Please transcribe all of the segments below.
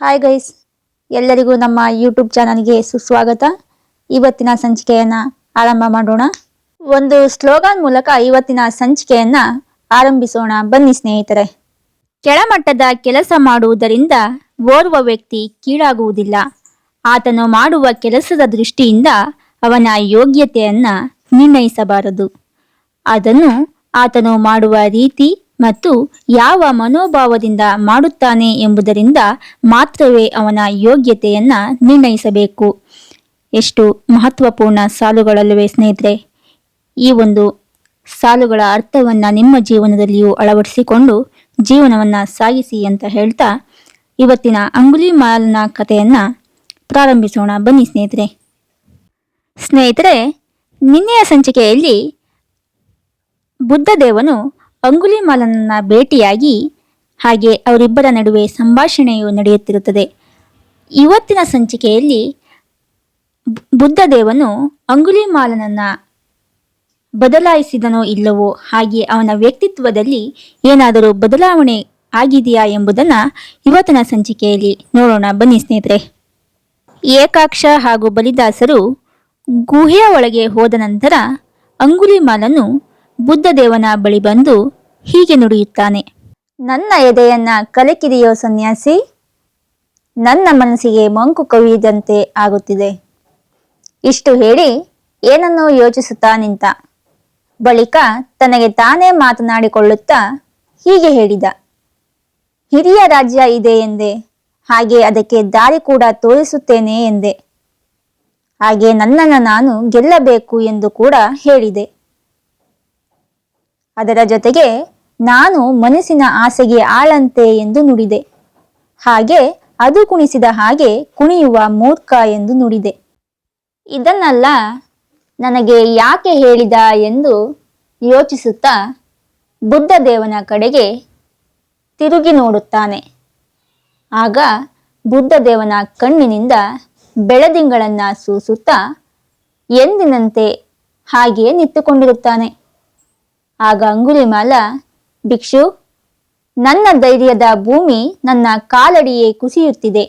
Hi guys ಎಲ್ಲರಿಗೂ ನಮ್ಮ YouTube ಚಾನಲ್ಗೆ ಸುಸ್ವಾಗತ. ಇವತ್ತಿನ ಸಂಚಿಕೆಯನ್ನ ಆರಂಭ ಮಾಡೋಣ. ಒಂದು ಸ್ಲೋಗನ್ ಮೂಲಕ ಇವತ್ತಿನ ಸಂಚಿಕೆಯನ್ನ ಆರಂಭಿಸೋಣ. ಬನ್ನಿ ಸ್ನೇಹಿತರೆ. ಕೆಳಮಟ್ಟದ ಕೆಲಸ ಮಾಡುವುದರಿಂದ ಓರ್ವ ವ್ಯಕ್ತಿ ಕೀಳಾಗುವುದಿಲ್ಲ. ಆತನು ಮಾಡುವ ಕೆಲಸದ ದೃಷ್ಟಿಯಿಂದ ಅವನ ಯೋಗ್ಯತೆಯನ್ನ ನಿರ್ಣಯಿಸಬಾರದು. ಅದನ್ನು ಆತನು ಮಾಡುವ ರೀತಿ ಮತ್ತು ಯಾವ ಮನೋಭಾವದಿಂದ ಮಾಡುತ್ತಾನೆ ಎಂಬುದರಿಂದ ಮಾತ್ರವೇ ಅವನ ಯೋಗ್ಯತೆಯನ್ನ ನಿರ್ಣಯಿಸಬೇಕು. ಎಷ್ಟು ಮಹತ್ವಪೂರ್ಣ ಸಾಲುಗಳಲ್ಲವೇ ಸ್ನೇಹಿತರೆ? ಈ ಒಂದು ಸಾಲುಗಳ ಅರ್ಥವನ್ನ ನಿಮ್ಮ ಜೀವನದಲ್ಲಿಯೂ ಅಳವಡಿಸಿಕೊಂಡು ಜೀವನವನ್ನ ಸಾಗಿಸಿ ಅಂತ ಹೇಳ್ತಾ ಇವತ್ತಿನ ಅಂಗುಲಿ ಮಾಲನ ಕಥೆಯನ್ನು ಪ್ರಾರಂಭಿಸೋಣ. ಬನ್ನಿ ಸ್ನೇಹಿತರೆ. ಸ್ನೇಹಿತರೆ, ನಿನ್ನೆಯ ಸಂಚಿಕೆಯಲ್ಲಿ ಬುದ್ಧದೇವನು ಅಂಗುಲಿಮಾಲನನ್ನ ಭೇಟಿಯಾಗಿ ಹಾಗೆ ಅವರಿಬ್ಬರ ನಡುವೆ ಸಂಭಾಷಣೆಯು ನಡೆಯುತ್ತಿರುತ್ತದೆ. ಇವತ್ತಿನ ಸಂಚಿಕೆಯಲ್ಲಿ ಬುದ್ಧದೇವನು ಅಂಗುಲಿಮಾಲನನ್ನು ಬದಲಾಯಿಸಿದನೋ ಇಲ್ಲವೋ ಹಾಗೆ ಅವನ ವ್ಯಕ್ತಿತ್ವದಲ್ಲಿ ಏನಾದರೂ ಬದಲಾವಣೆ ಆಗಿದೆಯಾ ಎಂಬುದನ್ನು ಇವತ್ತಿನ ಸಂಚಿಕೆಯಲ್ಲಿ ನೋಡೋಣ. ಬನ್ನಿ ಸ್ನೇಹಿತರೆ. ಏಕಾಕ್ಷ ಹಾಗೂ ಬಲಿದಾಸರು ಗುಹೆಯ ಒಳಗೆ ಹೋದ ನಂತರ ಅಂಗುಲಿಮಾಲನು ಬುದ್ಧದೇವನ ಬಳಿ ಬಂದು ಹೀಗೆ ನುಡಿಯುತ್ತಾನೆ. ನನ್ನ ಎದೆಯನ್ನ ಕಲಕಿದೆಯೋ ಸನ್ಯಾಸಿ, ನನ್ನ ಮನಸ್ಸಿಗೆ ಮಂಕು ಕವಿಯದಂತೆ ಆಗುತ್ತಿದೆ. ಇಷ್ಟು ಹೇಳಿ ಏನನ್ನೋ ಯೋಚಿಸುತ್ತಾ ನಿಂತ. ಬಳಿಕ ತನಗೆ ತಾನೇ ಮಾತನಾಡಿಕೊಳ್ಳುತ್ತಾ ಹೀಗೆ ಹೇಳಿದ. ಹಿರಿಯ ರಾಜ್ಯ ಇದೆ ಎಂದೆ, ಹಾಗೆ ಅದಕ್ಕೆ ದಾರಿ ಕೂಡ ತೋರಿಸುತ್ತೇನೆ ಎಂದೆ. ಹಾಗೆ ನನ್ನನ್ನು ನಾನು ಗೆಲ್ಲಬೇಕು ಎಂದು ಕೂಡ ಹೇಳಿದೆ. ಅದರ ಜೊತೆಗೆ ನಾನು ಮನಸ್ಸಿನ ಆಸೆಗೆ ಆಳಂತೆ ಎಂದು ನುಡಿದೆ. ಹಾಗೆ ಅದು ಕುಣಿಸಿದ ಹಾಗೆ ಕುಣಿಯುವ ಮೂರ್ಖ ಎಂದು ನುಡಿದೆ. ಇದನ್ನೆಲ್ಲ ನನಗೆ ಯಾಕೆ ಹೇಳಿದ ಎಂದು ಯೋಚಿಸುತ್ತಾ ಬುದ್ಧ ದೇವನ ಕಡೆಗೆ ತಿರುಗಿ ನೋಡುತ್ತಾನೆ. ಆಗ ಬುದ್ಧ ದೇವನ ಕಣ್ಣಿನಿಂದ ಬೆಳದಿಂಗಳನ್ನ ಸೂಸುತ್ತಾ ಎಂದಿನಂತೆ ಹಾಗೆಯೇ ನಿಂತುಕೊಂಡಿರುತ್ತಾನೆ. ಆಗ ಅಂಗುಲಿಮಾಲ ಭಿಕ್ಷು, ನನ್ನ ಧೈರ್ಯದ ಭೂಮಿ ನನ್ನ ಕಾಲಡಿಯೇ ಕುಸಿಯುತ್ತಿದೆ.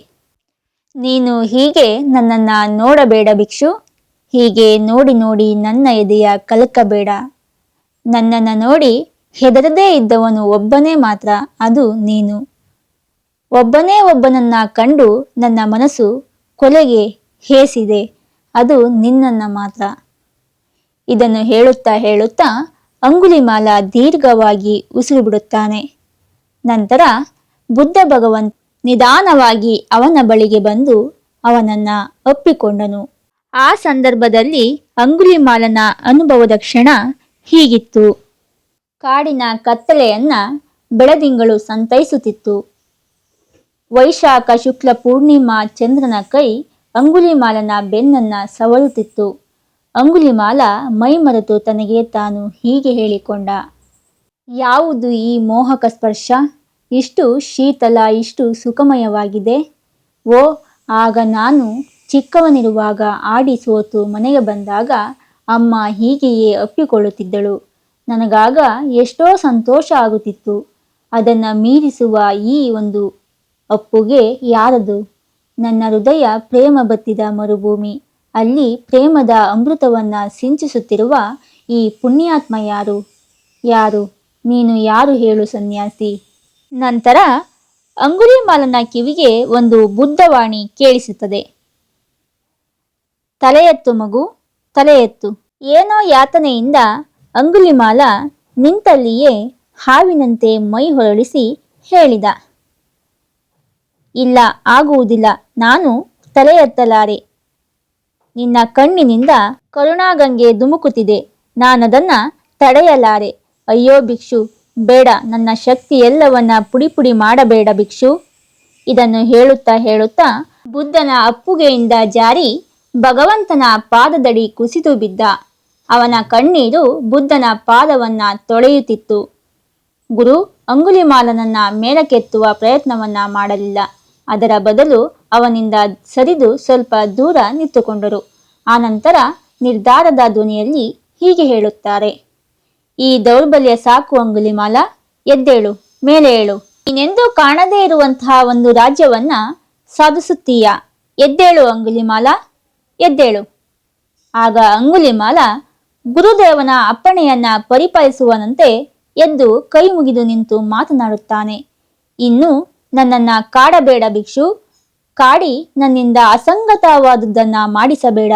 ನೀನು ಹೀಗೆ ನನ್ನನ್ನ ನೋಡಬೇಡ ಭಿಕ್ಷು, ಹೀಗೆ ನೋಡಿ ನೋಡಿ ನನ್ನ ಎದೆಯ ಕಲಕಬೇಡ. ನನ್ನನ್ನು ನೋಡಿ ಹೆದರದೇ ಇದ್ದವನು ಒಬ್ಬನೇ ಮಾತ್ರ, ಅದು ನೀನು. ಒಬ್ಬನೇ ಒಬ್ಬನನ್ನ ಕಂಡು ನನ್ನ ಮನಸ್ಸು ಕೊಲೆಗೆ ಹೇಸಿದೆ, ಅದು ನಿನ್ನನ್ನ ಮಾತ್ರ. ಇದನ್ನು ಹೇಳುತ್ತಾ ಹೇಳುತ್ತಾ ಅಂಗುಲಿಮಾಲ ದೀರ್ಘವಾಗಿ ಉಸಿರು ಬಿಡುತ್ತಾನೆ ನಂತರ ಬುದ್ಧ ಭಗವಂತ ನಿಧಾನವಾಗಿ ಅವನ ಬಳಿಗೆ ಬಂದು ಅವನನ್ನ ಅಪ್ಪಿಕೊಂಡನು ಆ ಸಂದರ್ಭದಲ್ಲಿ ಅಂಗುಲಿಮಾಲನ ಅನುಭವದ ಕ್ಷಣ ಹೀಗಿತ್ತು. ಕಾಡಿನ ಕತ್ತಲೆಯನ್ನ ಬೆಳದಿಂಗಳು ಸಂತೈಸುತ್ತಿತ್ತು. ವೈಶಾಖ ಶುಕ್ಲ ಪೂರ್ಣಿಮಾ ಚಂದ್ರನ ಕೈ ಅಂಗುಲಿಮಾಲನ ಬೆನ್ನನ್ನ ಸವರುತ್ತಿತ್ತು ಅಂಗುಲಿಮಾಲ ಮೈ ಮರೆತು ತನಗೆ ತಾನು ಹೀಗೆ ಹೇಳಿಕೊಂಡ. ಯಾವುದು ಈ ಮೋಹಕ ಸ್ಪರ್ಶ? ಇಷ್ಟು ಶೀತಲ, ಇಷ್ಟು ಸುಖಮಯವಾಗಿದೆ. ಓ, ಆಗ ನಾನು ಚಿಕ್ಕವನಿರುವಾಗ ಆಡಿ ಸೋತು ಮನೆಗೆ ಬಂದಾಗ ಅಮ್ಮ ಹೀಗೆಯೇ ಅಪ್ಪಿಕೊಳ್ಳುತ್ತಿದ್ದಳು ನನಗಾಗ ಎಷ್ಟೋ ಸಂತೋಷ ಆಗುತ್ತಿತ್ತು. ಅದನ್ನು ಮೀರಿಸುವ ಈ ಒಂದು ಅಪ್ಪುಗೆ ಯಾರದು? ನನ್ನ ಹೃದಯ ಪ್ರೇಮ ಬತ್ತಿದ ಮರುಭೂಮಿ. ಅಲ್ಲಿ ಪ್ರೇಮದ ಅಮೃತವನ್ನ ಸಿಂಚಿಸುತ್ತಿರುವ ಈ ಪುಣ್ಯಾತ್ಮ ಯಾರು? ಯಾರು? ನೀನು ಯಾರು ಹೇಳು ಸನ್ಯಾಸಿ? ನಂತರ ಅಂಗುಲಿಮಾಲನ ಕಿವಿಗೆ ಒಂದು ಬುದ್ಧವಾಣಿ ಕೇಳಿಸುತ್ತದೆ. ತಲೆ ಎತ್ತು ಮಗು ತಲೆ ಏನೋ ಯಾತನೆಯಿಂದ ಅಂಗುಲಿಮಾಲ ನಿಂತಲ್ಲಿಯೇ ಹಾವಿನಂತೆ ಮೈ ಹೊರಳಿಸಿ ಹೇಳಿದ. ಇಲ್ಲ, ಆಗುವುದಿಲ್ಲ. ನಾನು ತಲೆ ಎತ್ತಲಾರೆ ನಿನ್ನ ಕಣ್ಣಿನಿಂದ ಕರುಣಾಗಂಗೆ ಧುಮುಕುತ್ತಿದೆ. ನಾನದನ್ನ ತಡೆಯಲಾರೆ. ಅಯ್ಯೋ ಭಿಕ್ಷು, ಬೇಡ, ನನ್ನ ಶಕ್ತಿ ಎಲ್ಲವನ್ನ ಪುಡಿ ಪುಡಿ ಮಾಡಬೇಡ ಭಿಕ್ಷು. ಇದನ್ನು ಹೇಳುತ್ತಾ ಹೇಳುತ್ತಾ ಬುದ್ಧನ ಅಪ್ಪುಗೆಯಿಂದ ಜಾರಿ ಭಗವಂತನ ಪಾದದಡಿ ಕುಸಿದು ಬಿದ್ದ. ಅವನ ಕಣ್ಣೀರು ಬುದ್ಧನ ಪಾದವನ್ನ ತೊಳೆಯುತ್ತಿತ್ತು. ಗುರು ಅಂಗುಲಿಮಾಲನನ್ನ ಮೇಲಕ್ಕೆತ್ತುವ ಪ್ರಯತ್ನವನ್ನ ಮಾಡಲಿಲ್ಲ. ಅದರ ಬದಲು ಅವನಿಂದ ಸರಿದು ಸ್ವಲ್ಪ ದೂರ ನಿಂತುಕೊಂಡರು. ಆನಂತರ ನಿರ್ಧಾರದ ಧ್ವನಿಯಲ್ಲಿ ಹೀಗೆ ಹೇಳುತ್ತಾರೆ, ಈ ದೌರ್ಬಲ್ಯ ಸಾಕು ಅಂಗುಲಿಮಾಲ ಎದ್ದೇಳು, ಮೇಲೆ ಏಳು. ನೀನೆಂದು ಕಾಣದೇ ಇರುವಂತಹ ಒಂದು ರಾಜ್ಯವನ್ನ ಸಾಧಿಸುತ್ತೀಯ. ಎದ್ದೇಳು ಅಂಗುಲಿಮಾಲ ಎದ್ದೇಳು. ಆಗ ಅಂಗುಲಿಮಾಲ ಗುರುದೇವನ ಅಪ್ಪಣೆಯನ್ನ ಪರಿಪಾಲಿಸುವನಂತೆ ಎದ್ದು ಕೈ ಮುಗಿದು ನಿಂತು ಮಾತನಾಡುತ್ತಾನೆ. ಇನ್ನು ನನ್ನನ್ನ ಕಾಡಬೇಡ ಭಿಕ್ಷು. ಕಾಡಿ ನನ್ನಿಂದ ಅಸಂಗತವಾದುದನ್ನ ಮಾಡಿಸಬೇಡ.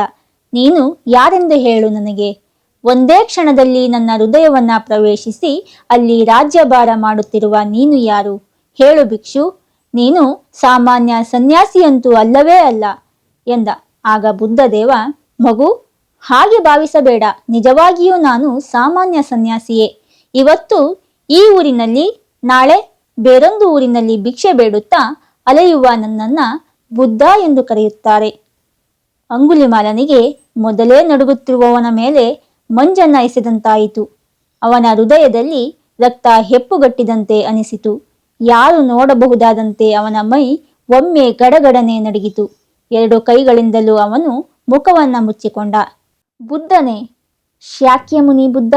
ನೀನು ಯಾರೆಂದು ಹೇಳು ನನಗೆ. ಒಂದೇ ಕ್ಷಣದಲ್ಲಿ ನನ್ನ ಹೃದಯವನ್ನ ಪ್ರವೇಶಿಸಿ ಅಲ್ಲಿ ರಾಜ್ಯಭಾರ ಮಾಡುತ್ತಿರುವ ನೀನು ಯಾರು? ಹೇಳು ಭಿಕ್ಷು. ನೀನು ಸಾಮಾನ್ಯ ಸನ್ಯಾಸಿಯಂತೂ ಅಲ್ಲವೇ ಅಲ್ಲ ಎಂದ. ಆಗ ಬುದ್ಧದೇವ, ಮಗು, ಹಾಗೆ ಭಾವಿಸಬೇಡ. ನಿಜವಾಗಿಯೂ ನಾನು ಸಾಮಾನ್ಯ ಸನ್ಯಾಸಿಯೇ. ಇವತ್ತು ಈ ಊರಿನಲ್ಲಿ ನಾಳೆ ಬೇರೊಂದು ಊರಿನಲ್ಲಿ ಭಿಕ್ಷೆ ಬೇಡುತ್ತಾ ಅಲೆಯುವ ನನ್ನನ್ನ ಬುದ್ಧ ಎಂದು ಕರೆಯುತ್ತಾರೆ. ಅಂಗುಲಿಮಾಲನಿಗೆ ಮೊದಲೇ ನಡುಗುತ್ತಿರುವವನ ಮೇಲೆ ಮಂಜನ್ನ ಎಸೆದಂತಾಯಿತು. ಅವನ ಹೃದಯದಲ್ಲಿ ರಕ್ತ ಹೆಪ್ಪುಗಟ್ಟಿದಂತೆ ಅನಿಸಿತು. ಯಾರು ನೋಡಬಹುದಾದಂತೆ ಅವನ ಮೈ ಒಮ್ಮೆ ಗಡಗಡನೆ ನಡಗಿತು. ಎರಡು ಕೈಗಳಿಂದಲೂ ಅವನು ಮುಖವನ್ನ ಮುಚ್ಚಿಕೊಂಡ. ಬುದ್ಧನೇ, ಶಾಕ್ಯಮುನಿ ಬುದ್ಧ,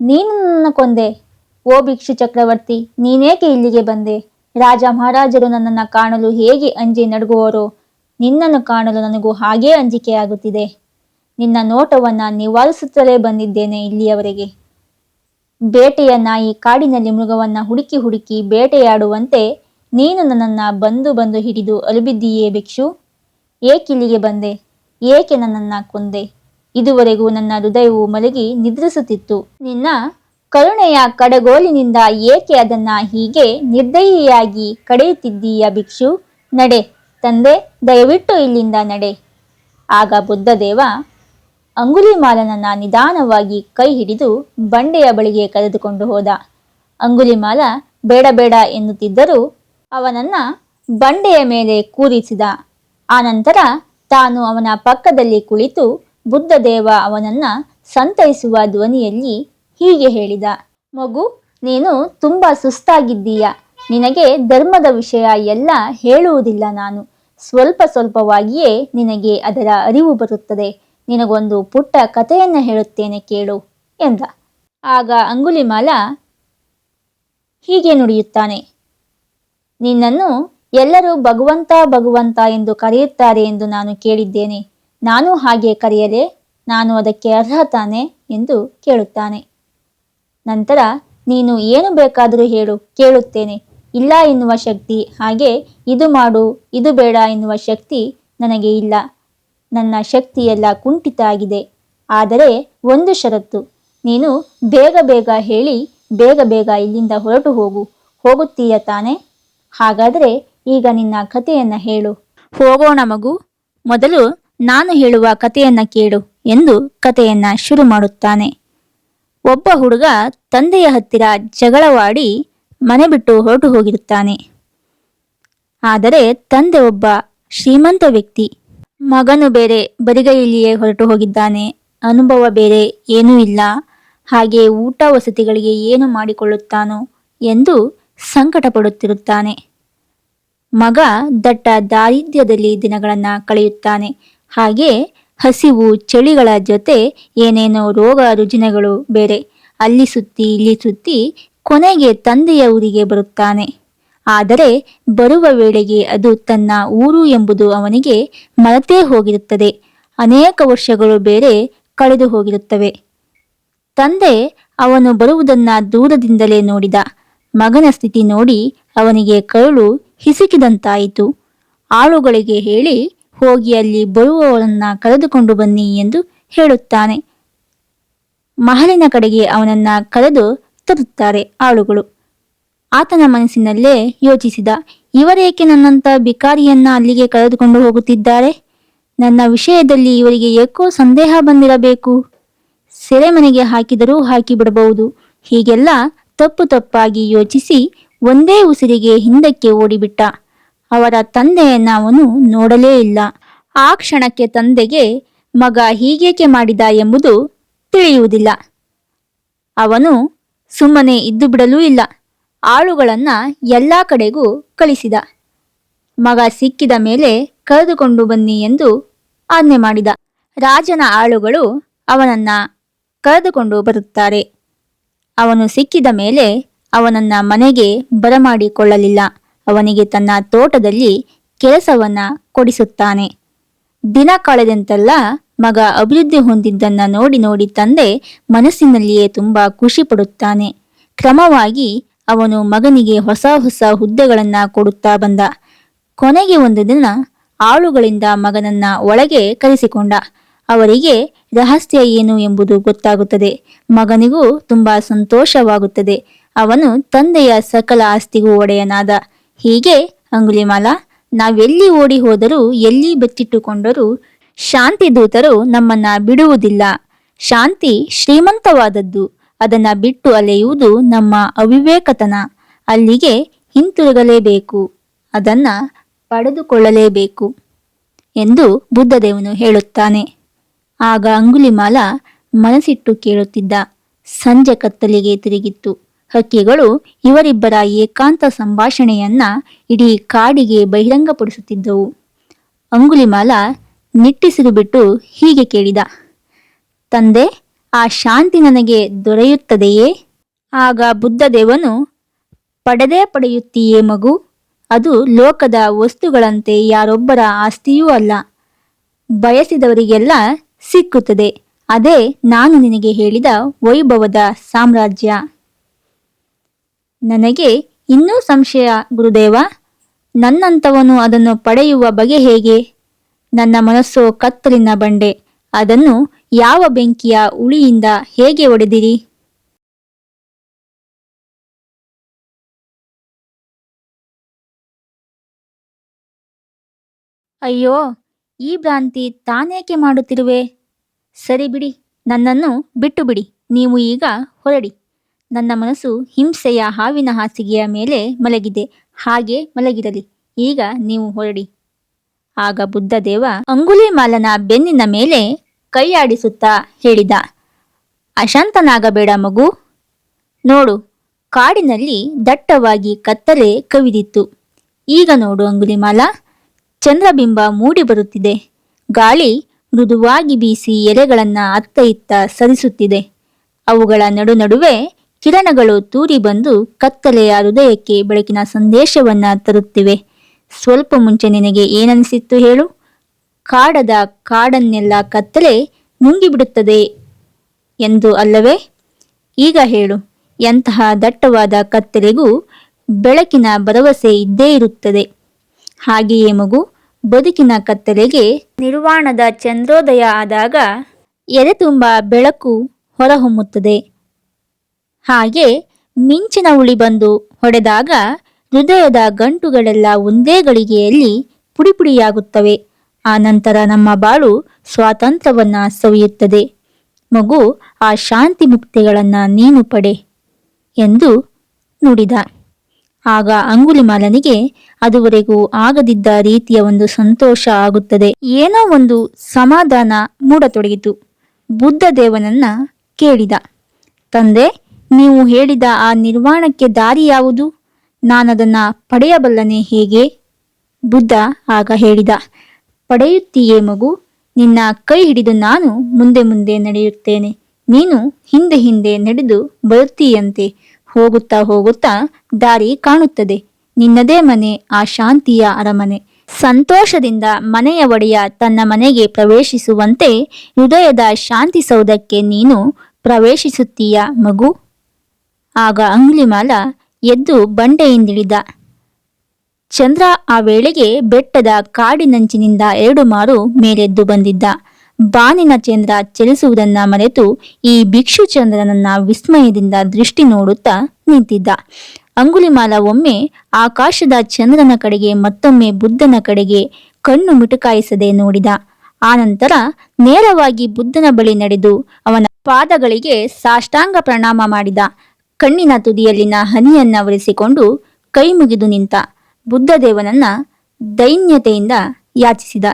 ನೀನು ನನ್ನ ಕೊಂದೆ. ಓ ಭಿಕ್ಷು ಚಕ್ರವರ್ತಿ, ನೀನೇಕೆ ಇಲ್ಲಿಗೆ ಬಂದೆ? ರಾಜ ಮಹಾರಾಜರು ನನ್ನನ್ನು ಕಾಣಲು ಹೇಗೆ ಅಂಜಿ ನಡುಗುವರೋ, ನಿನ್ನನ್ನು ಕಾಣಲು ನನಗೂ ಹಾಗೇ ಅಂಜಿಕೆಯಾಗುತ್ತಿದೆ. ನಿನ್ನ ನೋಟವನ್ನ ನಿವಾರಿಸುತ್ತಲೇ ಬಂದಿದ್ದೇನೆ ಇಲ್ಲಿಯವರೆಗೆ. ಬೇಟೆಯ ನಾಯಿ ಕಾಡಿನಲ್ಲಿ ಮೃಗವನ್ನು ಹುಡುಕಿ ಹುಡುಕಿ ಬೇಟೆಯಾಡುವಂತೆ ನೀನು ನನ್ನನ್ನ ಬಂದು ಬಂದು ಹಿಡಿದು ಅಲುಬಿದ್ದೀಯೇ ಭಿಕ್ಷು? ಏಕಿಲ್ಲಿಗೆ ಬಂದೆ? ಏಕೆ ನನ್ನನ್ನ ಕೊಂದೆ? ಇದುವರೆಗೂ ನನ್ನ ಹೃದಯವು ಮಲಗಿ ನಿದ್ರಿಸುತ್ತಿತ್ತು. ನಿನ್ನ ಕರುಣೆಯ ಕಡಗೋಲಿನಿಂದ ಏಕೆ ಅದನ್ನ ಹೀಗೆ ನಿರ್ದಯಿಯಾಗಿ ಕಡೆಯುತ್ತಿದ್ದೀಯ ಭಿಕ್ಷು? ನಡೆ, ತಂದೆ, ದಯವಿಟ್ಟು ಇಲ್ಲಿಂದ ನಡೆ. ಆಗ ಬುದ್ಧದೇವ ಅಂಗುಲಿಮಾಲನನ್ನ ನಿಧಾನವಾಗಿ ಕೈ ಹಿಡಿದು ಬಂಡೆಯ ಬಳಿಗೆ ಕರೆದುಕೊಂಡು ಹೋದ. ಅಂಗುಲಿಮಾಲ ಬೇಡ ಬೇಡ ಎನ್ನುತ್ತಿದ್ದರೂ ಅವನನ್ನ ಬಂಡೆಯ ಮೇಲೆ ಕೂರಿಸಿದ. ಆನಂತರ ತಾನು ಅವನ ಪಕ್ಕದಲ್ಲಿ ಕುಳಿತು ಬುದ್ಧದೇವ ಅವನನ್ನ ಸಂತೈಸುವ ಧ್ವನಿಯಲ್ಲಿ ಹೀಗೆ ಹೇಳಿದ, ಮಗು, ನೀನು ತುಂಬ ಸುಸ್ತಾಗಿದ್ದೀಯ? ನಿನಗೆ ಧರ್ಮದ ವಿಷಯ ಎಲ್ಲ ಹೇಳುವುದಿಲ್ಲ ನಾನು. ಸ್ವಲ್ಪ ಸ್ವಲ್ಪವಾಗಿಯೇ ನಿನಗೆ ಅದರ ಅರಿವು ಬರುತ್ತದೆ. ನಿನಗೊಂದು ಪುಟ್ಟ ಕಥೆಯನ್ನು ಹೇಳುತ್ತೇನೆ ಕೇಳು, ಎಂದ. ಆಗ ಅಂಗುಲಿಮಾಲ ಹೀಗೆ ನುಡಿಯುತ್ತಾನೆ, ನಿನ್ನನ್ನು ಎಲ್ಲರೂ ಭಗವಂತ ಭಗವಂತ ಎಂದು ಕರೆಯುತ್ತಾರೆ ಎಂದು ನಾನು ಕೇಳಿದ್ದೇನೆ. ನಾನು ಹಾಗೆ ಕರೆಯಲೇ ನಾನು ಅದಕ್ಕೆ ಅರ್ಹ ತಾನೆ? ಎಂದು ಕೇಳುತ್ತಾನೆ. ನಂತರ ನೀನು ಏನು ಬೇಕಾದರೂ ಹೇಳು, ಕೇಳುತ್ತೇನೆ. ಇಲ್ಲ ಎನ್ನುವ ಶಕ್ತಿ, ಹಾಗೆ ಇದು ಮಾಡು, ಇದು ಬೇಡ ಎನ್ನುವ ಶಕ್ತಿ ನನಗೆ ಇಲ್ಲ. ನನ್ನ ಶಕ್ತಿಯೆಲ್ಲ ಕುಂಠಿತ ಆಗಿದೆ. ಆದರೆ ಒಂದು ಷರತ್ತು, ನೀನು ಬೇಗ ಬೇಗ ಹೇಳಿ, ಬೇಗ ಬೇಗ ಇಲ್ಲಿಂದ ಹೊರಟು ಹೋಗು. ಹೋಗುತ್ತೀಯ ತಾನೆ? ಹಾಗಾದರೆ ಈಗ ನಿನ್ನ ಕಥೆಯನ್ನ ಹೇಳು. ಹೋಗೋಣ ಮಗು, ಮೊದಲು ನಾನು ಹೇಳುವ ಕಥೆಯನ್ನ ಕೇಳು ಎಂದು ಕಥೆಯನ್ನ ಶುರು ಮಾಡುತ್ತಾನೆ. ಒಬ್ಬ ಹುಡುಗ ತಂದೆಯ ಹತ್ತಿರ ಜಗಳವಾಡಿ ಮನೆ ಬಿಟ್ಟು ಹೊರಟು ಹೋಗಿರುತ್ತಾನೆ. ಆದರೆ ತಂದೆ ಒಬ್ಬ ಶ್ರೀಮಂತ ವ್ಯಕ್ತಿ. ಮಗನು ಬೇರೆ ಬರಿಗೈಯಲ್ಲಿಯೇ ಹೊರಟು ಹೋಗಿದ್ದಾನೆ. ಅನುಭವ ಬೇರೆ ಏನೂ ಇಲ್ಲ. ಹಾಗೆ ಊಟ ವಸತಿಗಳಿಗೆ ಏನು ಮಾಡಿಕೊಳ್ಳುತ್ತಾನೋ ಎಂದು ಸಂಕಟ ಪಡುತ್ತಿರುತ್ತಾನೆ ಮಗ ದಟ್ಟ ದಾರಿದ್ರ್ಯದಲ್ಲಿ ದಿನಗಳನ್ನು ಕಳೆಯುತ್ತಾನೆ. ಹಾಗೆ ಹಸಿವು ಚಳಿಗಳ ಜೊತೆ ಏನೇನೋ ರೋಗ ರುಜಿನಗಳು ಬೇರೆ. ಅಲ್ಲಿ ಸುತ್ತಿ, ಇಲ್ಲಿ ಸುತ್ತಿ ಕೊನೆಗೆ ತಂದೆಯ ಊರಿಗೆ ಬರುತ್ತಾನೆ. ಆದರೆ ಬರುವ ವೇಳೆಗೆ ಅದು ತನ್ನ ಊರು ಎಂಬುದು ಅವನಿಗೆ ಮರೆತೇ ಹೋಗಿರುತ್ತದೆ. ಅನೇಕ ವರ್ಷಗಳು ಬೇರೆ ಕಳೆದು ಹೋಗಿರುತ್ತವೆ. ತಂದೆ ಅವನು ಬರುವುದನ್ನ ದೂರದಿಂದಲೇ ನೋಡಿದ. ಮಗನ ಸ್ಥಿತಿ ನೋಡಿ ಅವನಿಗೆ ಕರುಳು ಹಿಸುಕಿದಂತಾಯಿತು. ಆಳುಗಳಿಗೆ ಹೇಳಿ ಹೋಗಿ ಅಲ್ಲಿ ಬರುವವಳನ್ನ ಕರೆದುಕೊಂಡು ಬನ್ನಿ ಎಂದು ಹೇಳುತ್ತಾನೆ. ಮಹಲಿನ ಕಡೆಗೆ ಅವನನ್ನ ಕರೆದು ತರುತ್ತಾರೆ ಆಳುಗಳು. ಆತನ ಮನಸ್ಸಿನಲ್ಲೇ ಯೋಚಿಸಿದ, ಇವರೇಕೆ ನನ್ನಂತ ಬಿಕಾರಿಯನ್ನ ಅಲ್ಲಿಗೆ ಕರೆದುಕೊಂಡು ಹೋಗುತ್ತಿದ್ದಾರೆ? ನನ್ನ ವಿಷಯದಲ್ಲಿ ಇವರಿಗೆ ಏಕೋ ಸಂದೇಹ ಬಂದಿರಬೇಕು. ಸೆರೆಮನೆಗೆ ಹಾಕಿದರೂ ಹಾಕಿಬಿಡಬಹುದು ಹೀಗೆಲ್ಲ ತಪ್ಪು ತಪ್ಪಾಗಿ ಯೋಚಿಸಿ ಒಂದೇ ಉಸಿರಿಗೆ ಹಿಂದಕ್ಕೆ ಓಡಿಬಿಟ್ಟ. ಅವರ ತಂದೆಯನ್ನು ಅವನು ನೋಡಲೇ ಇಲ್ಲ. ಆ ಕ್ಷಣಕ್ಕೆ ತಂದೆಗೆ, ಮಗ ಹೀಗೇಕೆ ಮಾಡಿದ ಎಂಬುದು ತಿಳಿಯುವುದಿಲ್ಲ. ಅವನು ಸುಮ್ಮನೆ ಇದ್ದು ಬಿಡಲೂ ಇಲ್ಲ. ಆಳುಗಳನ್ನ ಎಲ್ಲ ಕಡೆಗೂ ಕಳಿಸಿದ. ಮಗ ಸಿಕ್ಕಿದ ಮೇಲೆ ಕರೆದುಕೊಂಡು ಬನ್ನಿ ಎಂದು ಆಜ್ಞೆ ಮಾಡಿದ. ರಾಜನ ಆಳುಗಳು ಅವನನ್ನ ಕರೆದುಕೊಂಡು ಬರುತ್ತಾರೆ. ಅವನು ಸಿಕ್ಕಿದ ಮೇಲೆ ಅವನನ್ನ ಮನೆಗೆ ಬರಮಾಡಿಕೊಳ್ಳಲಿಲ್ಲ. ಅವನಿಗೆ ತನ್ನ ತೋಟದಲ್ಲಿ ಕೆಲಸವನ್ನ ಕೊಡಿಸುತ್ತಾನೆ. ದಿನ ಕಳೆದಂತೆಲ್ಲ ಮಗ ಅಭಿವೃದ್ಧಿ ಹೊಂದಿದ್ದನ್ನ ನೋಡಿ ನೋಡಿ ತಂದೆ ಮನಸ್ಸಿನಲ್ಲಿಯೇ ತುಂಬಾ ಖುಷಿ ಪಡುತ್ತಾನೆ. ಕ್ರಮವಾಗಿ ಅವನು ಮಗನಿಗೆ ಹೊಸ ಹೊಸ ಹುದ್ದೆಗಳನ್ನ ಕೊಡುತ್ತಾ ಬಂದ. ಕೊನೆಗೆ ಒಂದು ದಿನ ಆಳುಗಳಿಂದ ಮಗನನ್ನ ಒಳಗೆ ಕರೆಸಿಕೊಂಡ. ಅವರಿಗೆ ರಹಸ್ಯ ಏನು ಎಂಬುದು ಗೊತ್ತಾಗುತ್ತದೆ. ಮಗನಿಗೂ ತುಂಬಾ ಸಂತೋಷವಾಗುತ್ತದೆ. ಅವನು ತಂದೆಯ ಸಕಲ ಆಸ್ತಿಗೂ ಒಡೆಯನಾದ. ಹೀಗೆ ಅಂಗುಲಿಮಾಲ, ನಾವೆಲ್ಲಿ ಓಡಿ ಹೋದರೂ, ಎಲ್ಲಿ ಬಚ್ಚಿಟ್ಟುಕೊಂಡರೂ ಶಾಂತಿ ದೂತರು ನಮ್ಮನ್ನ ಬಿಡುವುದಿಲ್ಲ. ಶಾಂತಿ ಶ್ರೀಮಂತವಾದದ್ದು. ಅದನ್ನ ಬಿಟ್ಟು ಅಲೆಯುವುದು ನಮ್ಮ ಅವಿವೇಕತನ. ಅಲ್ಲಿಗೆ ಹಿಂತಿರುಗಲೇಬೇಕು. ಅದನ್ನ ಪಡೆದುಕೊಳ್ಳಲೇಬೇಕು ಎಂದು ಬುದ್ಧದೇವನು ಹೇಳುತ್ತಾನೆ. ಆಗ ಅಂಗುಲಿಮಾಲ ಮನಸ್ಸಿಟ್ಟು ಕೇಳುತ್ತಿದ್ದ. ಸಂಜೆ ಕತ್ತಲಿಗೆ ತಿರುಗಿತ್ತು. ಹಕ್ಕಿಗಳು ಇವರಿಬ್ಬರ ಏಕಾಂತ ಸಂಭಾಷಣೆಯನ್ನ ಇಡೀ ಕಾಡಿಗೆ ಬಹಿರಂಗಪಡಿಸುತ್ತಿದ್ದವು. ಅಂಗುಲಿಮಾಲ ನಿಟ್ಟಿಸಿರು ಬಿಟ್ಟು ಹೀಗೆ ಕೇಳಿದ, ತಂದೆ, ಆ ಶಾಂತಿ ನನಗೆ ದೊರೆಯುತ್ತದೆಯೇ? ಆಗ ಬುದ್ಧದೇವನು, ಪಡೆದೇ ಪಡೆಯುತ್ತೀಯೇ ಮಗು, ಅದು ಲೋಕದ ವಸ್ತುಗಳಂತೆ ಯಾರೊಬ್ಬರ ಆಸ್ತಿಯೂ ಅಲ್ಲ. ಬಯಸಿದವರಿಗೆಲ್ಲ ಸಿಕ್ಕುತ್ತದೆ. ಅದೇ ನಾನು ನಿನಗೆ ಹೇಳಿದ ವೈಭವದ ಸಾಮ್ರಾಜ್ಯ. ನನಗೆ ಇನ್ನೂ ಸಂಶಯ, ಗುರುದೇವ. ನನ್ನಂಥವನು ಅದನ್ನು ಪಡೆಯುವ ಬಗೆ ಹೇಗೆ? ನನ್ನ ಮನಸ್ಸು ಕತ್ತಲಿನ ಬಂಡೆ. ಅದನ್ನು ಯಾವ ಬೆಂಕಿಯ ಉಳಿಯಿಂದ ಹೇಗೆ ಒಡೆದಿರಿ? ಅಯ್ಯೋ, ಈ ಭ್ರಾಂತಿ ತಾನೇಕೆ ಮಾಡುತ್ತಿರುವೆ? ಸರಿ ಬಿಡಿ, ನನ್ನನ್ನು ಬಿಟ್ಟು ಬಿಡಿ. ನೀವು ಈಗ ಹೊರಡಿ. ನನ್ನ ಮನಸ್ಸು ಹಿಂಸೆಯ ಹಾವಿನ ಹಾಸಿಗೆಯ ಮೇಲೆ ಮಲಗಿದೆ. ಹಾಗೆ ಮಲಗಿರಲಿ. ಈಗ ನೀವು ಹೊರಡಿ. ಆಗ ಬುದ್ಧ ದೇವ ಅಂಗುಲಿಮಾಲನ ಬೆನ್ನಿನ ಮೇಲೆ ಕೈಯಾಡಿಸುತ್ತಾ ಹೇಳಿದ, ಅಶಾಂತನಾಗಬೇಡ ಮಗು. ನೋಡು, ಕಾಡಿನಲ್ಲಿ ದಟ್ಟವಾಗಿ ಕತ್ತಲೆ ಕವಿದಿತ್ತು. ಈಗ ನೋಡು ಅಂಗುಲಿಮಾಲ, ಚಂದ್ರಬಿಂಬ ಮೂಡಿ ಬರುತ್ತಿದೆ. ಗಾಳಿ ಮೃದುವಾಗಿ ಬೀಸಿ ಎಲೆಗಳನ್ನು ಅತ್ತ ಇತ್ತ ಸರಿಸುತ್ತಿದೆ. ಅವುಗಳ ನಡು ನಡುವೆ ಕಿರಣಗಳು ತೂರಿ ಬಂದು ಕತ್ತಲೆಯ ಹೃದಯಕ್ಕೆ ಬೆಳಕಿನ ಸಂದೇಶವನ್ನ ತರುತ್ತಿವೆ? ಸ್ವಲ್ಪ ಮುಂಚೆ ನಿನಗೆ ಏನನಿಸಿತ್ತು ಹೇಳು? ಕಾಡದ ಕಾಡನ್ನೆಲ್ಲ ಕತ್ತಲೆ ನುಂಗಿಬಿಡುತ್ತದೆ ಎಂದು ಅಲ್ಲವೇ? ಈಗ ಹೇಳು. ಎಂತಹ ದಟ್ಟವಾದ ಕತ್ತಲೆಗೂ ಬೆಳಕಿನ ಭರವಸೆ ಇದ್ದೇ ಇರುತ್ತದೆ. ಹಾಗೆಯೇ ಮಗು, ಬದುಕಿನ ಕತ್ತಲೆಗೆ ನಿರ್ವಾಣದ ಚಂದ್ರೋದಯ ಆದಾಗ ಎದೆ ತುಂಬ ಬೆಳಕು ಹೊರಹೊಮ್ಮುತ್ತದೆ. ಹಾಗೆ ಮಿಂಚಿನ ಉಳಿ ಬಂದು ಹೊಡೆದಾಗ ಹೃದಯದ ಗಂಟುಗಳೆಲ್ಲ ಒಂದೇ ಗಳಿಗೆಯಲ್ಲಿ ಪುಡಿಪುಡಿಯಾಗುತ್ತವೆ. ಆ ನಂತರ ನಮ್ಮ ಬಾಳು ಸ್ವಾತಂತ್ರ್ಯವನ್ನ ಸವಿಯುತ್ತದೆ. ಮಗು, ಆ ಶಾಂತಿ ಮುಕ್ತಿಗಳನ್ನ ನೀನು ಪಡೆ ಎಂದು ನುಡಿದ. ಆಗ ಅಂಗುಲಿಮಾಲನಿಗೆ ಅದುವರೆಗೂ ಆಗದಿದ್ದ ರೀತಿಯ ಒಂದು ಸಂತೋಷ ಆಗುತ್ತದೆ. ಏನೋ ಒಂದು ಸಮಾಧಾನ ಮೂಡತೊಡಗಿತು. ಬುದ್ಧ ದೇವನನ್ನ ಕೇಳಿದ. ತಂದೆ ನೀವು ಹೇಳಿದ ಆ ನಿರ್ವಾಣಕ್ಕೆ ದಾರಿ ಯಾವುದು? ನಾನದನ್ನ ಪಡೆಯಬಲ್ಲನೆ ಹೇಗೆ? ಬುದ್ಧ ಆಗ ಹೇಳಿದ, ಪಡೆಯುತ್ತೀಯೇ ಮಗು, ನಿನ್ನ ಕೈ ಹಿಡಿದು ನಾನು ಮುಂದೆ ಮುಂದೆ ನಡೆಯುತ್ತೇನೆ. ನೀನು ಹಿಂದೆ ಹಿಂದೆ ನಡೆದು ಬರುತ್ತೀಯಂತೆ. ಹೋಗುತ್ತಾ ಹೋಗುತ್ತಾ ದಾರಿ ಕಾಣುತ್ತದೆ. ನಿನ್ನದೇ ಮನೆ, ಆ ಶಾಂತಿಯ ಅರಮನೆ. ಸಂತೋಷದಿಂದ ಮನೆಯ ಒಡೆಯ ತನ್ನ ಮನೆಗೆ ಪ್ರವೇಶಿಸುವಂತೆ ಹೃದಯದ ಶಾಂತಿ ಸೌಧಕ್ಕೆ ನೀನು ಪ್ರವೇಶಿಸುತ್ತೀಯ ಮಗು? ಆಗ ಅಂಗುಲಿಮಾಲ ಎದ್ದು ಬಂಡೆಯಿಂದಿಳಿದ. ಚಂದ್ರ ಆ ವೇಳೆಗೆ ಬೆಟ್ಟದ ಕಾಡಿನಂಚಿನಿಂದ ಎರಡು ಮಾರು ಮೇಲೆದ್ದು ಬಂದಿದ್ದ. ಬಾನಿನ ಚಂದ್ರ ಚಲಿಸುವುದನ್ನ ಮರೆತು ಈ ಭಿಕ್ಷು ಚಂದ್ರನನ್ನ ವಿಸ್ಮಯದಿಂದ ದೃಷ್ಟಿ ನೋಡುತ್ತಾ ನಿಂತಿದ್ದ. ಅಂಗುಲಿಮಾಲ ಒಮ್ಮೆ ಆಕಾಶದ ಚಂದ್ರನ ಕಡೆಗೆ ಮತ್ತೊಮ್ಮೆ ಬುದ್ಧನ ಕಡೆಗೆ ಕಣ್ಣು ಮಿಟುಕಾಯಿಸದೆ ನೋಡಿದ. ಆನಂತರ ನೇರವಾಗಿ ಬುದ್ಧನ ಬಳಿ ನಡೆದು ಅವನ ಪಾದಗಳಿಗೆ ಸಾಷ್ಟಾಂಗ ಪ್ರಣಾಮ ಮಾಡಿದ. ಕಣ್ಣಿನ ತುದಿಯಲ್ಲಿನ ಹನಿಯನ್ನ ಒರೆಸಿಕೊಂಡು ಕೈ ಮುಗಿದು ನಿಂತ ಬುದ್ಧದೇವನನ್ನ ದೈನ್ಯತೆಯಿಂದ ಯಾಚಿಸಿದ.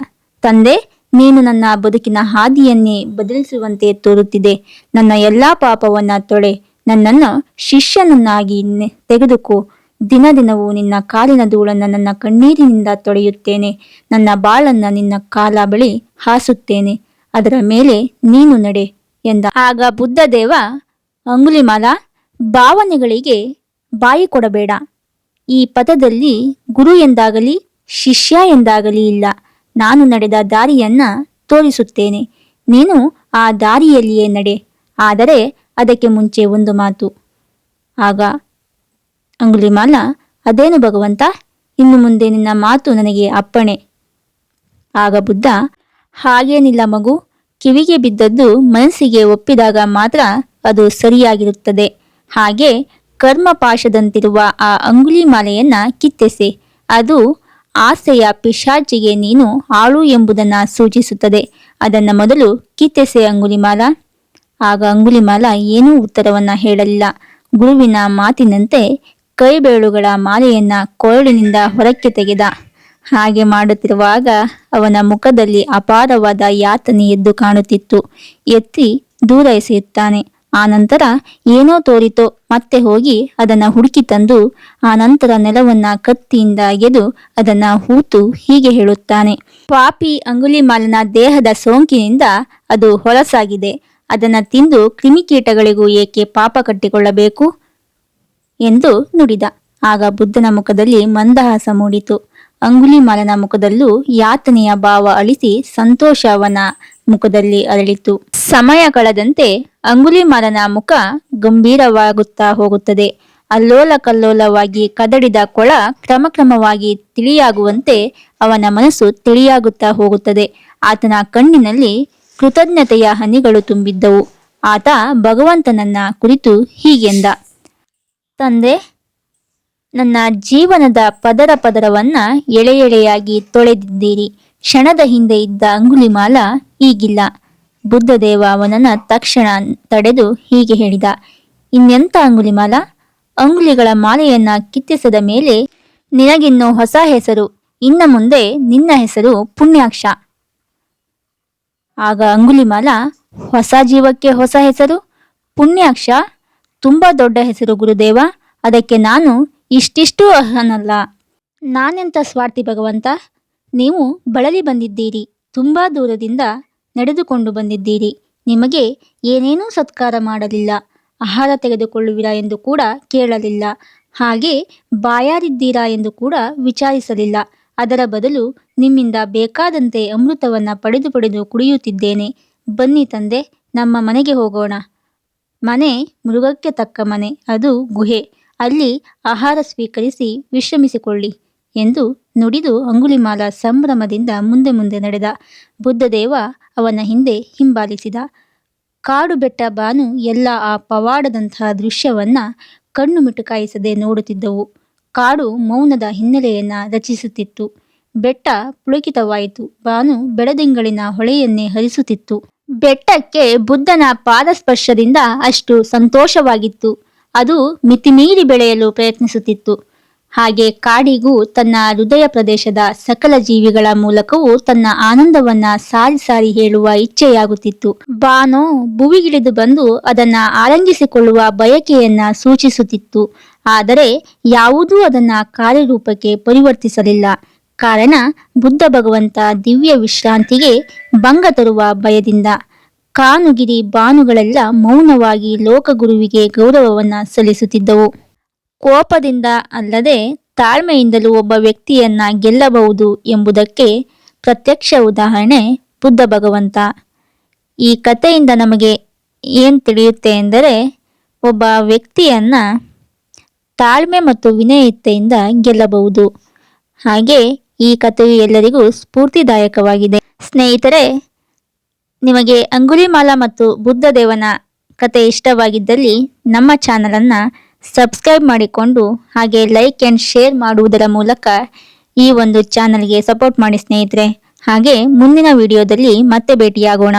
ತಂದೆ, ನೀನು ನನ್ನ ಬದುಕಿನ ಹಾದಿಯನ್ನೇ ಬದಲಿಸುವಂತೆ ತೋರುತ್ತಿದೆ. ನನ್ನ ಎಲ್ಲಾ ಪಾಪವನ್ನ ತೊಳೆ ನನ್ನನ್ನು ಶಿಷ್ಯನನ್ನಾಗಿ ತೆಗೆದುಕೋ. ದಿನ ದಿನವೂ ನಿನ್ನ ಕಾಲಿನ ಧೂಳನ್ನು ನನ್ನ ಕಣ್ಣೀರಿನಿಂದ ತೊಳೆಯುತ್ತೇನೆ ನನ್ನ ಬಾಳನ್ನ ನಿನ್ನ ಕಾಲ ಬಳಿ ಹಾಸುತ್ತೇನೆ. ಅದರ ಮೇಲೆ ನೀನು ನಡೆ ಎಂದ. ಆಗ ಬುದ್ಧದೇವ ಅಂಗುಲಿಮಾಲ ಭಾವನೆಗಳಿಗೆ ಬಾಯಿ ಕೊಡಬೇಡ. ಈ ಪದದಲ್ಲಿ ಗುರು ಎಂದಾಗಲಿ, ಶಿಷ್ಯ ಎಂದಾಗಲಿ ಇಲ್ಲ. ನಾನು ನಡೆದ ದಾರಿಯನ್ನ ತೋರಿಸುತ್ತೇನೆ. ನೀನು ಆ ದಾರಿಯಲ್ಲಿಯೇ ನಡೆ. ಆದರೆ ಅದಕ್ಕೆ ಮುಂಚೆ ಒಂದು ಮಾತು. ಆಗ ಅಂಗುಲಿಮಾಲ, ಅದೇನು ಭಗವಂತ? ಇನ್ನು ಮುಂದೆ ನಿನ್ನ ಮಾತು ನನಗೆ ಅಪ್ಪಣೆ. ಆಗ ಬುದ್ಧ, ಹಾಗೇನಿಲ್ಲ ಮಗು. ಕಿವಿಗೆ ಬಿದ್ದದ್ದು ಮನಸ್ಸಿಗೆ ಒಪ್ಪಿದಾಗ ಮಾತ್ರ ಅದು ಸರಿಯಾಗಿರುತ್ತದೆ. ಹಾಗೆ ಕರ್ಮಪಾಶದಂತಿರುವ ಆ ಅಂಗುಲಿ ಮಾಲೆಯನ್ನ ಕಿತ್ತೆಸೆ. ಅದು ಆಸೆಯ ಪಿಶಾಚಿಗೆ ನೀನು ಆಳು ಎಂಬುದನ್ನ ಸೂಚಿಸುತ್ತದೆ. ಅದನ್ನ ಮೊದಲು ಕಿತ್ತೆಸೆ ಅಂಗುಲಿಮಾಲ. ಆಗ ಅಂಗುಲಿಮಾಲ ಏನೂ ಉತ್ತರವನ್ನು ಹೇಳಲಿಲ್ಲ. ಗುರುವಿನ ಮಾತಿನಂತೆ ಕೈಬೇಳುಗಳ ಮಾಲೆಯನ್ನ ಕೊರಳಿನಿಂದ ಹೊರಕ್ಕೆ ತೆಗೆದ. ಹಾಗೆ ಮಾಡುತ್ತಿರುವಾಗ ಅವನ ಮುಖದಲ್ಲಿ ಅಪಾರವಾದ ಯಾತನೆ ಎದ್ದು ಕಾಣುತ್ತಿತ್ತು. ಎತ್ತಿ ದೂರ ಎಸೆಯುತ್ತಾನೆ ಆನಂತರ ಏನೋ ತೋರಿತೋ ಮತ್ತೆ ಹೋಗಿ ಅದನ್ನ ಹುಡುಕಿ ತಂದು ಆನಂತರ ನೆಲವನ್ನ ಕತ್ತಿಯಿಂದ ಅಗೆದು ಅದನ್ನ ಹೂತು ಹೀಗೆ ಹೇಳುತ್ತಾನೆ. ಪಾಪಿ ಅಂಗುಲಿಮಾಲನ ದೇಹದ ಸೋಂಕಿನಿಂದ ಅದು ಹೊಲಸಾಗಿದೆ. ಅದನ್ನ ತಿಂದು ಕ್ರಿಮಿಕೀಟಗಳಿಗೂ ಏಕೆ ಪಾಪ ಕಟ್ಟಿಕೊಳ್ಳಬೇಕು? ಎಂದು ನುಡಿದ. ಆಗ ಬುದ್ಧನ ಮುಖದಲ್ಲಿ ಮಂದಹಾಸ ಮೂಡಿತು. ಅಂಗುಲಿಮಾಲನ ಮುಖದಲ್ಲೂ ಯಾತನೆಯ ಭಾವ ಅಳಿಸಿ ಸಂತೋಷ ಅವನ ಮುಖದಲ್ಲಿ ಅರಳಿತು. ಸಮಯ ಕಳೆದಂತೆ ಅಂಗುಲಿಮಾಲನ ಮುಖ ಗಂಭೀರವಾಗುತ್ತಾ ಹೋಗುತ್ತದೆ. ಅಲ್ಲೋಲ ಕಲ್ಲೋಲವಾಗಿ ಕದಡಿದ ಕೊಳ ಕ್ರಮಕ್ರಮವಾಗಿ ತಿಳಿಯಾಗುವಂತೆ ಅವನ ಮನಸ್ಸು ತಿಳಿಯಾಗುತ್ತಾ ಹೋಗುತ್ತದೆ. ಆತನ ಕಣ್ಣಿನಲ್ಲಿ ಕೃತಜ್ಞತೆಯ ಹನಿಗಳು ತುಂಬಿದ್ದವು. ಆತ ಭಗವಂತನನ್ನ ಕುರಿತು ಹೀಗೆಂದ ತಂದೆ, ನನ್ನ ಜೀವನದ ಪದರ ಪದರವನ್ನ ಎಳೆ ಎಳೆಯಾಗಿ ತೊಳೆದಿದ್ದೀರಿ. ಕ್ಷಣದ ಹಿಂದೆ ಇದ್ದ ಅಂಗುಲಿಮಾಲ ಈಗಿಲ್ಲ ಬುದ್ಧದೇವ ಅವನನ್ನ ತಕ್ಷಣ ತಡೆದು ಹೀಗೆ ಹೇಳಿದ ಇನ್ನೆಂಥ ಅಂಗುಲಿಮಾಲ ಅಂಗುಲಿಗಳ ಮಾಲೆಯನ್ನ ಕಿತ್ತಿಸದ ಮೇಲೆ ನಿನಗಿನ್ನು ಹೊಸ ಹೆಸರು, ಇನ್ನ ಮುಂದೆ ನಿನ್ನ ಹೆಸರು ಪುಣ್ಯಾಕ್ಷ. ಆಗ ಅಂಗುಲಿಮಾಲ ಹೊಸ ಜೀವಕ್ಕೆ ಹೊಸ ಹೆಸರು? ಪುಣ್ಯಾಕ್ಷ? ತುಂಬಾ ದೊಡ್ಡ ಹೆಸರು ಗುರುದೇವ, ಅದಕ್ಕೆ ನಾನು ಇಷ್ಟಿಷ್ಟು ಅರ್ಹನಲ್ಲ. ನಾನೆಂಥ ಸ್ವಾರ್ಥಿ ಭಗವಂತ? ನೀವು ಬಳಲಿ ಬಂದಿದ್ದೀರಿ, ತುಂಬಾ ದೂರದಿಂದ ನಡೆದುಕೊಂಡು ಬಂದಿದ್ದೀರಿ. ನಿಮಗೆ ಏನೇನೂ ಸತ್ಕಾರ ಮಾಡಲಿಲ್ಲ. ಆಹಾರ ತೆಗೆದುಕೊಳ್ಳುವಿರಾ ಎಂದು ಕೂಡ ಕೇಳಲಿಲ್ಲ. ಹಾಗೆ ಬಾಯಾರಿದ್ದೀರಾ ಎಂದು ಕೂಡ ವಿಚಾರಿಸಲಿಲ್ಲ. ಅದರ ಬದಲು ನಿಮ್ಮಿಂದ ಬೇಕಾದಂತೆ ಅಮೃತವನ್ನು ಪಡೆದು ಪಡೆದು ಕುಡಿಯುತ್ತಿದ್ದೇನೆ. ಬನ್ನಿ ತಂದೆ, ನಮ್ಮ ಮನೆಗೆ ಹೋಗೋಣ. ಮನೆ ಮೃಗಕ್ಕೆ ತಕ್ಕ ಮನೆ, ಅದು ಗುಹೆ. ಅಲ್ಲಿ ಆಹಾರ ಸ್ವೀಕರಿಸಿ ವಿಶ್ರಮಿಸಿಕೊಳ್ಳಿ ಎಂದು ನುಡಿದು ಅಂಗುಲಿಮಾಲ ಸಂಭ್ರಮದಿಂದ ಮುಂದೆ ಮುಂದೆ ನಡೆದ ಬುದ್ಧದೇವ ಅವನ ಹಿಂದೆ ಹಿಂಬಾಲಿಸಿದ. ಕಾಡು ಬೆಟ್ಟ ಬಾನು ಎಲ್ಲ ಆ ಪವಾಡದಂತಹ ದೃಶ್ಯವನ್ನ ಕಣ್ಣು ಮಿಟುಕಾಯಿಸದೆ ನೋಡುತ್ತಿದ್ದವು. ಕಾಡು ಮೌನದ ಹಿನ್ನೆಲೆಯನ್ನ ರಚಿಸುತ್ತಿತ್ತು. ಬೆಟ್ಟ ಪುಳುಕಿತವಾಯಿತು. ಬಾನು ಬೆಳದಿಂಗಳಿನ ಹೊಳೆಯನ್ನೇ ಹರಿಸುತ್ತಿತ್ತು. ಬೆಟ್ಟಕ್ಕೆ ಬುದ್ಧನ ಪಾದಸ್ಪರ್ಶದಿಂದ ಅಷ್ಟು ಸಂತೋಷವಾಗಿತ್ತು. ಅದು ಮಿತಿಮೀರಿ ಬೆಳೆಯಲು ಪ್ರಯತ್ನಿಸುತ್ತಿತ್ತು. ಹಾಗೆ ಕಾಡಿಗೂ ತನ್ನ ಹೃದಯ ಪ್ರದೇಶದ ಸಕಲ ಜೀವಿಗಳ ಮೂಲಕವೂ ತನ್ನ ಆನಂದವನ್ನ ಸಾರಿ ಸಾರಿ ಹೇಳುವ ಇಚ್ಛೆಯಾಗುತ್ತಿತ್ತು. ಬಾನೋ ಭುವಿಗಿಳಿದು ಬಂದು ಅದನ್ನ ಆರಂಗಿಸಿಕೊಳ್ಳುವ ಬಯಕೆಯನ್ನ ಸೂಚಿಸುತ್ತಿತ್ತು. ಆದರೆ ಯಾವುದೂ ಅದನ್ನ ಕಾರ್ಯರೂಪಕ್ಕೆ ಪರಿವರ್ತಿಸಲಿಲ್ಲ. ಕಾರಣ ಬುದ್ಧ ಭಗವಂತ ದಿವ್ಯ ವಿಶ್ರಾಂತಿಗೆ ಭಂಗ ತರುವ ಭಯದಿಂದ ಕಾನುಗಿರಿ ಬಾನುಗಳೆಲ್ಲ ಮೌನವಾಗಿ ಲೋಕಗುರುವಿಗೆ ಗೌರವವನ್ನ ಸಲ್ಲಿಸುತ್ತಿದ್ದವು. ಕೋಪದಿಂದ ಅಲ್ಲದೆ ತಾಳ್ಮೆಯಿಂದಲೂ ಒಬ್ಬ ವ್ಯಕ್ತಿಯನ್ನ ಗೆಲ್ಲಬಹುದು ಎಂಬುದಕ್ಕೆ ಪ್ರತ್ಯಕ್ಷ ಉದಾಹರಣೆ ಬುದ್ಧ ಭಗವಂತ. ಈ ಕಥೆಯಿಂದ ನಮಗೆ ಏನು ತಿಳಿಯುತ್ತೆ ಎಂದರೆ, ಒಬ್ಬ ವ್ಯಕ್ತಿಯನ್ನ ತಾಳ್ಮೆ ಮತ್ತು ವಿನಯತೆಯಿಂದ ಗೆಲ್ಲಬಹುದು. ಹಾಗೆ ಈ ಕಥೆಯು ಎಲ್ಲರಿಗೂ ಸ್ಫೂರ್ತಿದಾಯಕವಾಗಿದೆ. ಸ್ನೇಹಿತರೆ, ನಿಮಗೆ ಅಂಗುಲಿಮಾಲ ಮತ್ತು ಬುದ್ಧದೇವನ ಕತೆ ಇಷ್ಟವಾಗಿದ್ದಲ್ಲಿ ನಮ್ಮ ಚಾನಲನ್ನು ಸಬ್ಸ್ಕ್ರೈಬ್ ಮಾಡಿಕೊಂಡು ಹಾಗೆ ಲೈಕ್ ಆ್ಯಂಡ್ ಶೇರ್ ಮಾಡುವುದರ ಮೂಲಕ ಈ ಒಂದು ಚಾನಲ್ಗೆ ಸಪೋರ್ಟ್ ಮಾಡಿ ಸ್ನೇಹಿತರೆ. ಹಾಗೆ ಮುಂದಿನ ವಿಡಿಯೋದಲ್ಲಿ ಮತ್ತೆ ಭೇಟಿಯಾಗೋಣ.